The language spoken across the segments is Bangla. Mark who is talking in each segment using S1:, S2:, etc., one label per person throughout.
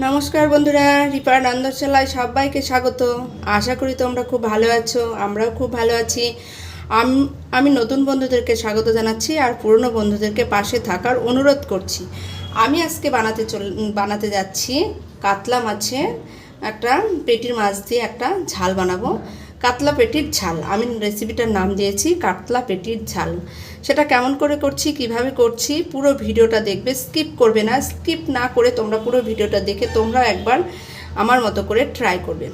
S1: নমস্কার বন্ধুরা রিপার নন্দশালায় সবাইকে স্বাগত। আশা করি তোমরা খুব ভালো আছো, আমরাও খুব ভালো আছি। আম- নতুন বন্ধুদেরকে স্বাগত জানাচ্ছি আর পুরনো বন্ধুদেরকে পাশে থাকার অনুরোধ করছি। আমি আজকে বানাতে চল, বানাতে যাচ্ছি, কাতলা মাছে একটা পেটির মাছ দিয়ে একটা ঝাল বানাবো। কাতলা পেটির ঝাল। আমি রেসিপিটার নাম দিয়েছি, কাতলা পেটির ঝাল। সেটা কেমন করে করছি, কীভাবে করছি, পুরো ভিডিওটা দেখবে স্কিপ করবে না। স্কিপ না করে তোমরা পুরো ভিডিওটা দেখে তোমরা একবার আমার মতো করে ট্রাই করবে।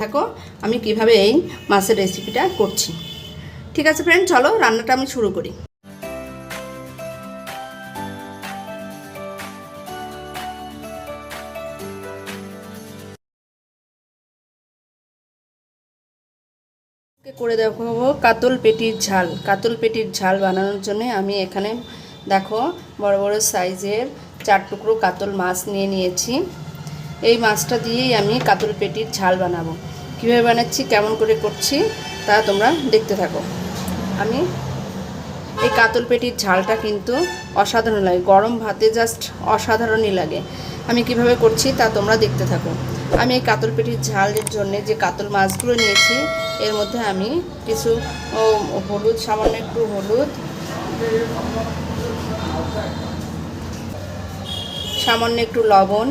S1: দেখো আমি কীভাবে এই মাছের রেসিপিটা করছি। ঠিক আছে ফ্রেন্ড চলো রান্নাটা আমি শুরু করি। করে দেখো কাতল পেটির ঝাল। কাতল পেটির ঝাল বানানোর জন্য আমি এখানে দেখো বড় বড় সাইজের চার টুকরো কাতল মাছ নিয়ে নিয়েছি। এই মাছটা দিয়েই আমি কাতল পেটির ঝাল বানাবো। কীভাবে বানাচ্ছি, কেমন করে করছি, তা তোমরা দেখতে থাকো। আমি এই কাতল পেটির ঝালটা কিন্তু অসাধারণ লাগে, গরম ভাতে জাস্ট অসাধারণই লাগে। আমি কীভাবে করছি, তা তোমরা দেখতে থাকো। আমি এই কাতল পেটির ঝালের জন্য যে কাতল মাছগুলো নিয়েছি এর মধ্যে আমি কিছু হলুদ, সামান্য একটু হলুদ। সামান্য একটু লবণ।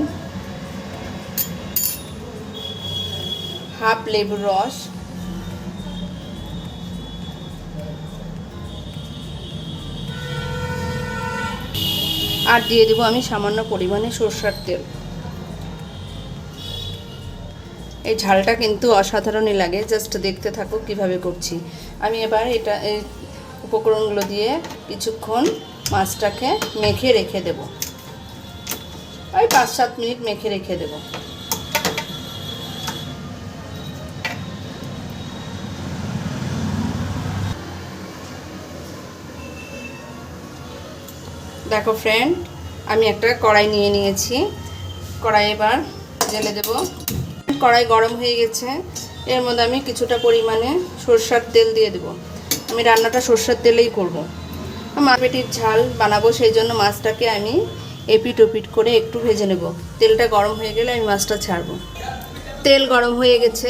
S1: হাফ লেবুর রস। আর দিয়ে দেবো আমি সামান্য পরিমাণে সরষার তেল। এই ঝালটা কিন্তু অসাধারণই লাগে। জাস্ট দেখতে থাকো কীভাবে করছি। আমি এবার এটা, এই উপকরণগুলো দিয়ে কিছুক্ষণ মাছটাকে মেখে রেখে দেব। ওই পাঁচ সাত মিনিট মেখে রেখে দেব। দেখো ফ্রেন্ড আমি একটা কড়াই নিয়ে নিয়েছি। কড়াই এবার জেলে দেব। কড়াই গরম হয়ে গেছে। এর মধ্যে আমি কিছুটা পরিমাণে সরষার তেল দিয়ে দেব। আমি রান্নাটা সরষার তেলেই করব। আমার পেটির ঝাল বানাবো, সেই জন্য মাছটাকে আমি এপিট ওপিট করে একটু ভেজে নেব। তেলটা গরম হয়ে গেলে আমি মাছটা ছাড়বো। তেল গরম হয়ে গেছে।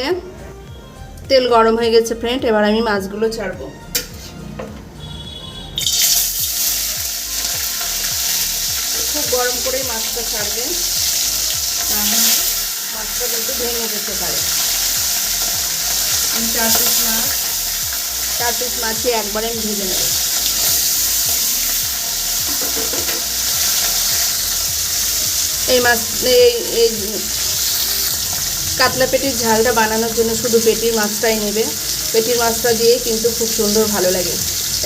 S1: তেল গরম হয়ে গেছে ফ্রেন্ড এবার আমি মাছগুলো ছাড়বো। ভেঙে যেতে পারে। আমি চার পিস মাছ চার পিস মাছই একবারে আমি ভেজে নেব। এই মাছ, এই এই কাতলা পেটির ঝালটা বানানোর জন্য শুধু পেটির মাছটাই নেবে। পেটির মাছটা দিয়ে কিন্তু খুব সুন্দর ভালো লাগে।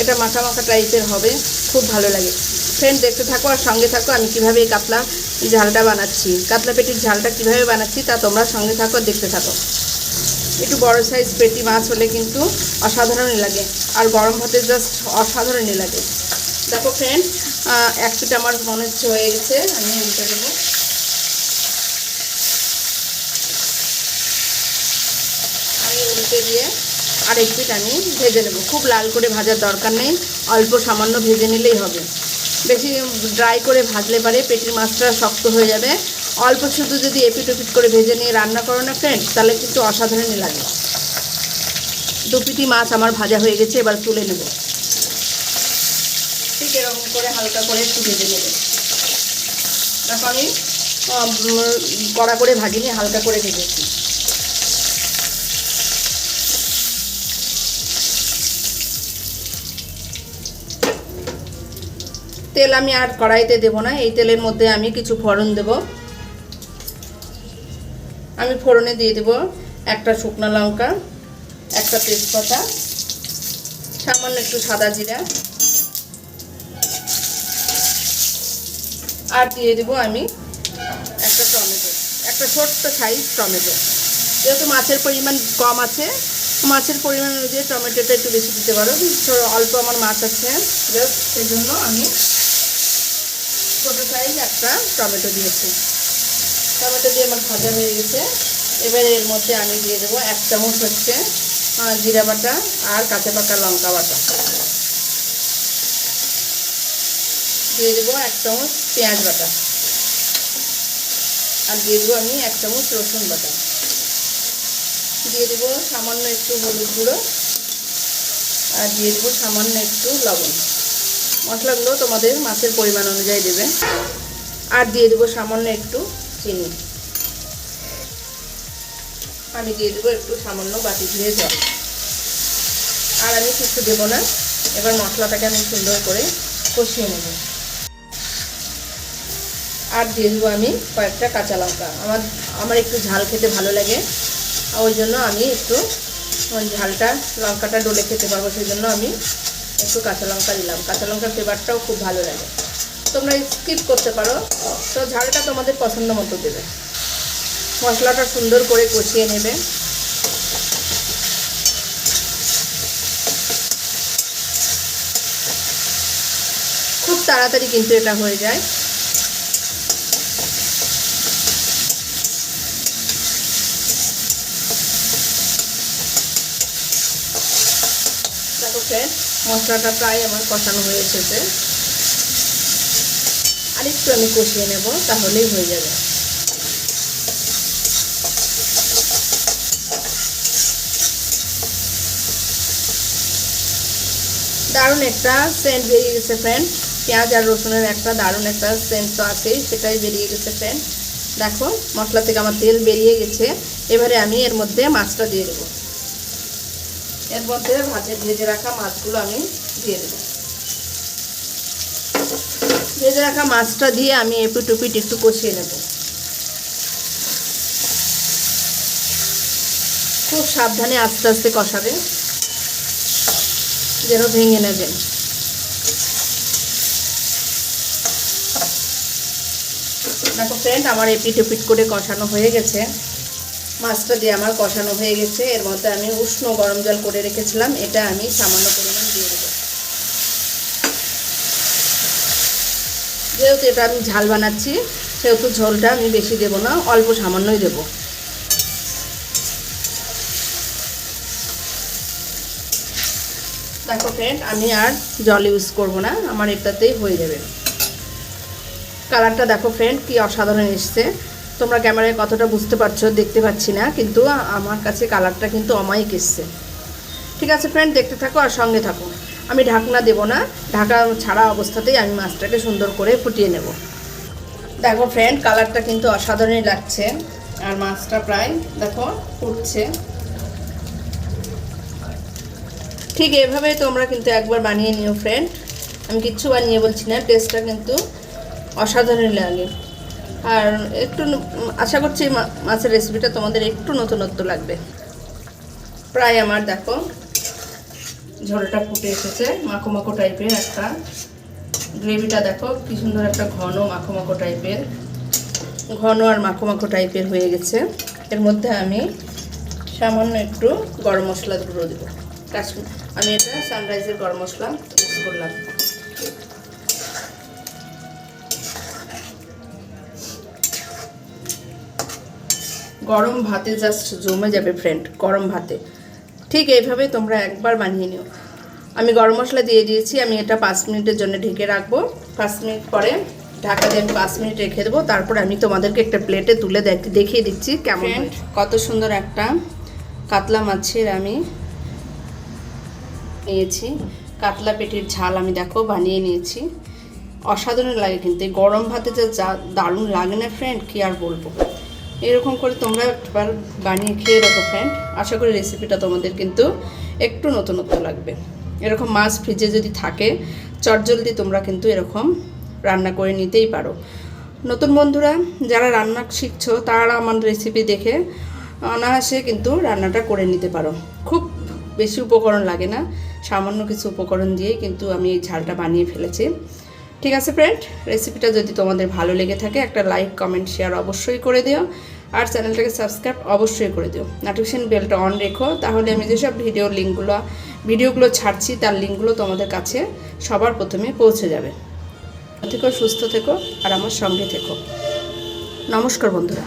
S1: এটা মাখা মাখা টাইপের হবে, খুব ভালো লাগে। ফ্রেন্ড দেখতে থাকো আর সঙ্গে থাকো, আমি কীভাবে এই কাতলা ঝালটা বানাচ্ছি? কাতলা পেটির ঝালটা কীভাবে বানাচ্ছি তা তোমরা সঙ্গে থাকো দেখতে থাকো। একটু বড় সাইজ পেটি মাছ হলে কিন্তু অসাধারণই লাগে। আর গরম ভাতে জাস্ট অসাধারণই লাগে। দেখো ফ্রেন্ড এক পিঠ আমার মনে হচ্ছে হয়ে গেছে, আমি উল্টে দেবো। আমি উল্টে দিয়ে আরেক পিঠ আমি ভেজে নেব। খুব লাল করে ভাজার দরকার নেই, অল্প সামান্য ভেজে নিলেই হবে। বেশি ড্রাই করে ভাজলে পারে, পেটির মাছটা শক্ত হয়ে যাবে। অল্প শুধু যদি এপিট ওপিট করে ভেজে নিয়ে রান্না করো না ফ্রেন্ড তাহলে কিন্তু অসাধারণই লাগে। দু পিটি মাছ আমার ভাজা হয়ে গেছে, এবার তুলে নেব। ঠিক এরকম করে হালকা করে একটু ভেজে নেবে। দেখো আমি কড়া করে ভাজিনি, হালকা করে ভেজেছি। তেল আমি আর কড়াইতে দেব না, এই তেলের মধ্যে আমি কিছু ফোড়ন দেব। আমি ফোড়নে দিয়ে দেব একটা শুকনো লঙ্কা, একটা তেজপাতা, সামান্য একটু সাদা জিরা। আর দিয়ে দেব আমি একটা টমেটো, একটা ছোট্ট সাইজ টমেটো। যেহেতু মাছের পরিমাণ কম আছে, মাছের পরিমাণ অনুযায়ী টমেটোটা একটু বেশি দিতে পারো। অল্প আমার মাছ আছে সেই জন্য আমি ছোটো সাইজ একটা টমেটো দিয়েছি। টমেটো দিয়ে আমার ভাজা হয়ে গেছে। এবার এর মধ্যে আমি দিয়ে দেবো এক চামচ হচ্ছে জিরা বাটা আর কাঁচা পাকা লঙ্কা বাটা। দিয়ে দেবো এক চামচ পেঁয়াজ বাটা। আর দিয়ে দেবো আমি এক চামচ রসুন বাটা। দিয়ে দেবো সামান্য একটু হলুদ গুঁড়ো। আর দিয়ে দেবো সামান্য একটু লবণ। মশলাগুলো তোমাদের মাছের পরিমাণ অনুযায়ী দেবে। আর দিয়ে দেবো সামান্য একটু চিনি। আমি দিয়ে দেবো একটু সামান্য বাটি ধুয়ে জল। আর আমি কিছু দেবো না। এবার মশলাটাকে আমি সুন্দর করে কষিয়ে নেব। আর দিয়ে দেবো আমি কয়েকটা কাঁচা লঙ্কা। আমার আমার একটু ঝাল খেতে ভালো লাগে। ওই জন্য আমি একটু ঝালটা লঙ্কাটা ডলে খেতে পারব, সেই জন্য আমি একটু কাঁচা লঙ্কা দিলাম। কাঁচা লঙ্কার ফ্লেভারটাও খুব ভালো লাগে। তোমরা স্কিপ করতে পারো। তো ঝালটা তোমাদের পছন্দ মতো দেবে। মশলাটা সুন্দর করে কষিয়ে নেবে। খুব তাড়াতাড়ি কিন্তু এটা হয়ে যায় দেখো ফ্রেন্ড মশলাটা প্রায় আমার কষানো হয়ে এসেছে। আরেকটু আমি কষিয়ে নেব, তাহলেই হয়ে যাবে। দারুণ একটা সেন্ট বেরিয়ে গেছে ফ্রেন্ড পেঁয়াজ আর রসুনের একটা দারুণ একটা সেন্ট তো আছেই, সেটাই বেরিয়ে গেছে ফ্রেন্ড দেখো, মশলা থেকে আমার তেল বেরিয়ে গেছে। এবারে আমি এর মধ্যে মাছটা দিয়ে দেবো। এর মধ্যে ভাজে, ভেজে রাখা মাছগুলো আমি দিয়ে দেবো। ভেজে রাখা মাছটা দিয়ে আমি এপিট উপিট একটু কষিয়ে নেব। খুব সাবধানে আস্তে আস্তে কষাবে, যেন ভেঙে নেবেন দেখো ফ্রেন্ড আমার এপিট এপিট করে কষানো হয়ে গেছে। মাছটা দিয়ে আমার কষানো হয়ে গেছে। এর মধ্যে আমি উষ্ণ গরম জল করে রেখেছিলাম। এটা আমি সামান্য পরিমাণ দিয়ে দেবো। যেহেতু এটা আমি ঝাল বানাচ্ছি, সেহেতু ঝোলটা আমি বেশি দেবো না, অল্প সামান্যই দেবো। দেখো ফ্রেন্ড আমি আর জল ইউজ করব না, আমার এটাতেই হয়ে যাবে। কালারটা দেখো ফ্রেন্ড কি অসাধারণ এসছে। তোমরা ক্যামেরায় কতটা বুঝতে পারছ, দেখতে পাচ্ছি না, কিন্তু আমার কাছে কালারটা কিন্তু অমায়িক এসছে। ঠিক আছে ফ্রেন্ড দেখতে থাকো আর সঙ্গে থাকো। আমি ঢাকনা দেব না, ঢাকা ছাড়া অবস্থাতেই আমি মাছটাকে সুন্দর করে ফুটিয়ে নেব। দেখো ফ্রেন্ড কালারটা কিন্তু অসাধারণই লাগছে, আর মাছটা প্রায়, দেখো, ফুটছে। ঠিক এভাবেই তোমরা কিন্তু একবার বানিয়ে নিও ফ্রেন্ড আমি কিচ্ছু বানিয়ে বলছি না টেস্টটা কিন্তু অসাধারণ লাগে। আর একটু আশা করছি মাছের রেসিপিটা তোমাদের একটু নতুনত্ব লাগবে। প্রায় আমার দেখো, ঝোলটা ফুটে এসেছে মাখো মাখো টাইপের একটা। গ্রেভিটা দেখো, কি সুন্দর একটা ঘন মাখো মাখো টাইপের ঘন আর মাখো মাখো টাইপের হয়ে গেছে। এর মধ্যে আমি সামান্য একটু গরম মশলা গুঁড়ো দেবো। কাশ্মীর আমি এটা সানরাইজের গরম মশলা করলাম। গরম ভাতে জাস্ট জমে যাবে ফ্রেন্ড গরম ভাতে। ঠিক এইভাবে তোমরা একবার বানিয়ে নিও। আমি গরম মশলা দিয়ে দিয়েছি আমি এটা পাঁচ মিনিটের জন্য ঢেকে রাখব। পাঁচ মিনিট পরে ঢাকা দিয়ে আমি পাঁচ মিনিট রেখে দেবো। তারপর আমি তোমাদেরকে একটা প্লেটে তুলে দেখিয়ে দিচ্ছি কেমন কত সুন্দর একটা কাতলা মাছের আমি নিয়েছি। কাতলা পেটির ঝাল আমি দেখো বানিয়ে নিয়েছি। অসাধারণ লাগে কিন্তু। এই গরম ভাতে যা দারুণ লাগে না ফ্রেন্ড কি আর বলব? এরকম করে তোমরা একবার বানিয়ে খেয়ে রাখো ফ্রেন্ড আশা করি রেসিপিটা তোমাদের কিন্তু একটু নতুনত্ব লাগবে। এরকম মাছ ফ্রিজে যদি থাকে, চটজলদি তোমরা কিন্তু এরকম রান্না করে নিতেই পারো। নতুন বন্ধুরা, যারা রান্না শিখছো, তারা আমার রেসিপি দেখে অনায়াসে কিন্তু রান্নাটা করে নিতে পারো। খুব বেশি উপকরণ লাগে না, সামান্য কিছু উপকরণ দিয়েই কিন্তু আমি এই ঝালটা বানিয়ে ফেলেছি। ঠিক আছে ফ্রেন্ড রেসিপিটা যদি তোমাদের ভালো লেগে থাকে, একটা লাইক কমেন্ট শেয়ার অবশ্যই করে দিও। আর চ্যানেলটাকে সাবস্ক্রাইব অবশ্যই করে দিও। নোটিফিকেশন বেলটা অন রেখো। তাহলে আমি যেসব ভিডিও লিঙ্কগুলো ভিডিওগুলো ছাড়ছি, তার লিঙ্কগুলো তোমাদের কাছে সবার প্রথমে পৌঁছে যাবে। থেকো, সুস্থ থেকো, আর আমার সঙ্গে থেকো। নমস্কার বন্ধুরা।